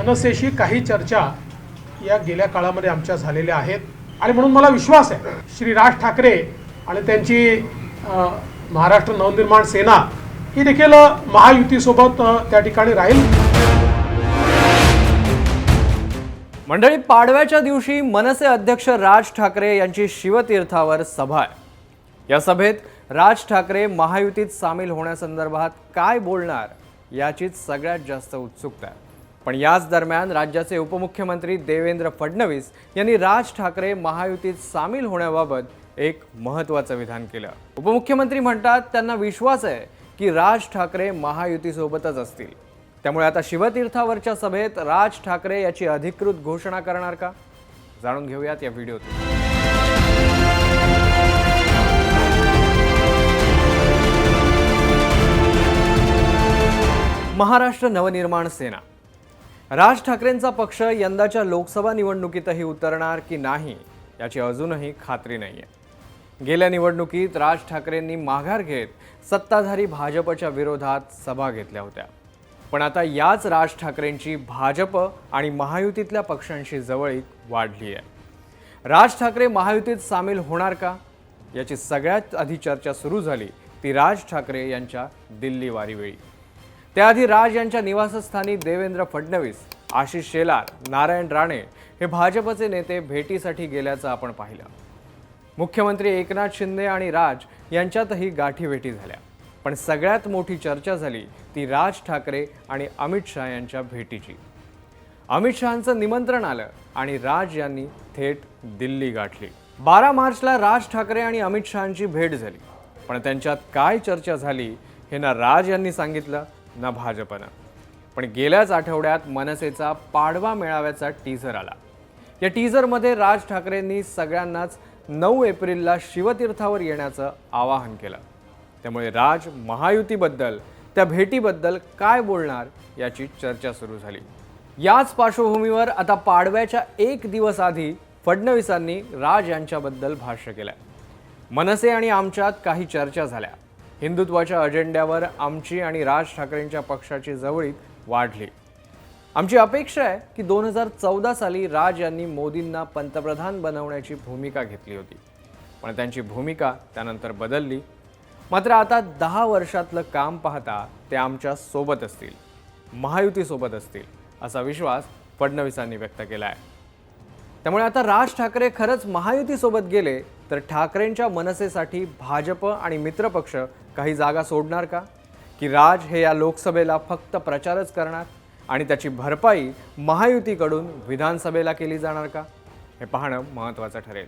मनसेशी काही चर्चा या गेल्या काळामध्ये आमच्या झालेल्या आहेत. आणि म्हणून मला विश्वास आहे श्री राज ठाकरे आणि त्यांची महाराष्ट्र नवनिर्माण सेना ही देखील महायुतीसोबत त्या ठिकाणी राहील. मंडळी पाडव्याच्या दिवशी मनसे अध्यक्ष राज ठाकरे यांची शिवतीर्थावर सभा आहे. या सभेत राज ठाकरे महायुतीत सामील होण्यासंदर्भात काय बोलणार याचीच सगळ्यात जास्त उत्सुकता आहे. पण याच दरम्यान राज्याचे उपमुख्यमंत्री देवेंद्र फडणवीस यांनी राज ठाकरे महायुतीत सामील होण्याबाबत एक महत्त्वाचं विधान केलं. उपमुख्यमंत्री म्हणतात त्यांना विश्वास आहे की राज ठाकरे महायुतीसोबतच असतील. त्यामुळे आता शिवतीर्थावरच्या सभेत राज ठाकरे याची अधिकृत घोषणा करणार का? जाणून घेऊयात या व्हिडिओतून. महाराष्ट्र नवनिर्माण सेना. राज ठाकरेंचा पक्ष यंदाच्या लोकसभा निवडणुकीतही उतरणार की नाही याची अजूनही खात्री नाही आहे गेल्या निवडणुकीत राज ठाकरेंनी माघार घेत सत्ताधारी भाजपच्या विरोधात सभा घेतल्या होत्या. पण आता याच राज ठाकरेंची भाजप आणि महायुतीतल्या पक्षांशी जवळीक वाढली आहे राज ठाकरे महायुतीत सामील होणार का? याची सगळ्यात आधी चर्चा सुरू झाली ती राज ठाकरे यांच्या दिल्ली वारीवेळी. त्याआधी राज यांच्या निवासस्थानी देवेंद्र फडणवीस आशिष शेलार नारायण राणे हे भाजपचे नेते भेटीसाठी गेल्याचं आपण पाहिलं. मुख्यमंत्री एकनाथ शिंदे आणि राज यांच्यातही गाठीभेटी झाल्या. पण सगळ्यात मोठी चर्चा झाली ती राज ठाकरे आणि अमित शहा यांच्या भेटीची. अमित शहांचं निमंत्रण आलं आणि राज यांनी थेट दिल्ली गाठली. बारा मार्चला राज ठाकरे आणि अमित शहांची भेट झाली. पण त्यांच्यात काय चर्चा झाली हे ना राज यांनी सांगितलं ना भाजपनं. पण गेल्याच आठवड्यात मनसेचा पाडवा मेळाव्याचा टीझर आला. या टीझरमध्ये राज ठाकरेंनी सगळ्यांनाच नऊ एप्रिलला शिवतीर्थावर येण्याचं आवाहन केलं. त्यामुळे राज महायुतीबद्दल त्या भेटीबद्दल काय बोलणार याची चर्चा सुरू झाली. याच पार्श्वभूमीवर आता पाडव्याच्या एक दिवस आधी फडणवीसांनी राज यांच्याबद्दल भाष्य केलं मनसे आणि आमच्यात काही चर्चा झाल्या. हिंदुत्वाच्या अजेंड्यावर आमची आणि राज ठाकरेंच्या पक्षाची जवळीक वाढली. आमची अपेक्षा आहे की दोन हजार चौदा साली राज यांनी मोदींना पंतप्रधान बनवण्याची भूमिका घेतली होती. पण त्यांची भूमिका त्यानंतर बदलली. मात्र आता दहा वर्षातलं काम पाहता ते आमच्यासोबत असतील महायुतीसोबत असतील असा विश्वास फडणवीसांनी व्यक्त केला आहे त्यामुळे आता राज ठाकरे खरंच महायुतीसोबत गेले तर ठाकरेंच्या मनसेसाठी भाजप आणि मित्रपक्ष काही जागा सोडणार का? की राज हे या लोकसभेला फक्त प्रचारच करणार आणि त्याची भरपाई महायुतीकडून विधानसभेला केली जाणार का? हे पाहणं महत्त्वाचं ठरेल.